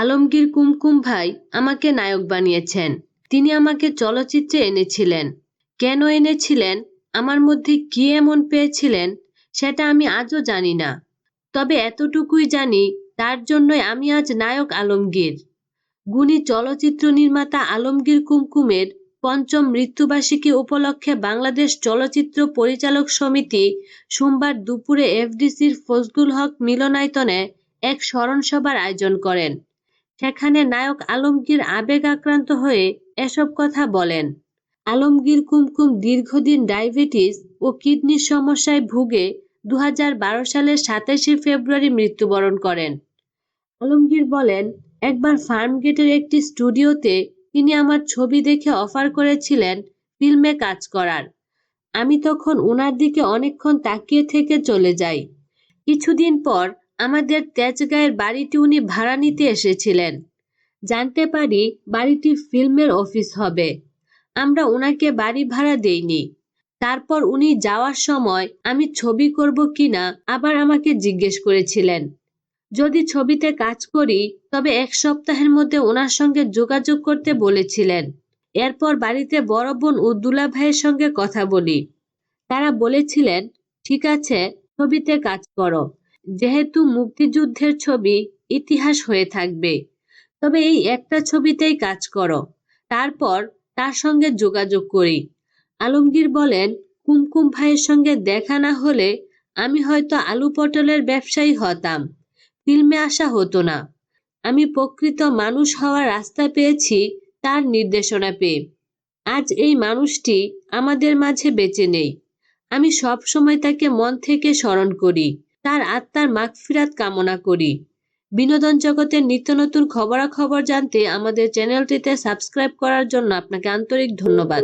আলমগীর কুমকুম ভাই আমাকে নায়ক বানিয়েছেন। তিনি আমাকে চলচ্চিত্রে এনেছিলেন। কেন এনেছিলেন? আমার মধ্যে কি এমন পেয়েছিলেন? সেটা আমি আজও জানি না। তবে এতটুকুই জানি, তার জন্যই আমি আজ নায়ক আলমগীর। গুণী চলচ্চিত্র নির্মাতা আলমগীর কুমকুমের পঞ্চম মৃত্যুবার্ষিকী উপলক্ষে বাংলাদেশ চলচ্চিত্র পরিচালক সমিতি সোমবার দুপুরে এফডিসির ফজলুল হক মিলনায়তনে এক স্মরণসভার আয়োজন করেন। সেখানে নায়ক আলমগীর আবেগ আক্রান্ত হয়ে এসব কথা বলেন। আলমগীর কুমকুম দীর্ঘদিন ডায়াবেটিস ও কিডনির সমস্যায় ভুগে দু হাজার বারো সালের সাতাশে ফেব্রুয়ারি মৃত্যুবরণ করেন। আলমগীর বলেন, একবার ফার্মগেটের একটি স্টুডিওতে তিনি আমার ছবি দেখে অফার করেছিলেন ফিল্মে কাজ করার। আমি তখন ওনার দিকে অনেকক্ষণ তাকিয়ে থেকে চলে যাই। কিছুদিন পর আমাদের তেজগাঁয়ের বাড়িটি উনি ভাড়া নিতে এসেছিলেন। জানতে পারি বাড়িটি ফিল্মের অফিস হবে। আমরা ওনাকে বাড়ি ভাড়া দেইনি। তারপর উনি যাওয়ার সময় আমি ছবি করব কিনা আবার আমাকে জিজ্ঞেস করেছিলেন। যদি ছবিতে কাজ করি, তবে এক সপ্তাহের মধ্যে ওনার সঙ্গে যোগাযোগ করতে বলেছিলেন। এরপর বাড়িতে বড় বোন ও দুলা ভাইয়ের সঙ্গে কথা বলি। তারা বলেছিলেন, ঠিক আছে, ছবিতে কাজ করো। যেহেতু মুক্তিযুদ্ধের ছবি ইতিহাস হয়ে থাকবে। তবে এই একটা ছবিতেই কাজ করো। তারপর তার সঙ্গে যোগাযোগ করি। আলমগীর বলেন, কুমকুম ভাইয়ের সঙ্গে দেখা না হলে আমি হয়তো আলু পটলের ব্যবসায়ী হতাম। ফিল্মে আসা হতো না। আমি প্রকৃত মানুষ হওয়ার রাস্তা পেয়েছি তার নির্দেশনা পেয়ে। আজ এই মানুষটি আমাদের মাঝে বেঁচে নেই। আমি সব সময় তাকে মন থেকে স্মরণ করি। তার আত্মার মাগফিরাত কামনা করি। বিনোদন জগতের নিত্য নতুন খবরাখবর জানতে আমাদের চ্যানেলটিতে সাবস্ক্রাইব করার জন্য আপনাকে আন্তরিক ধন্যবাদ।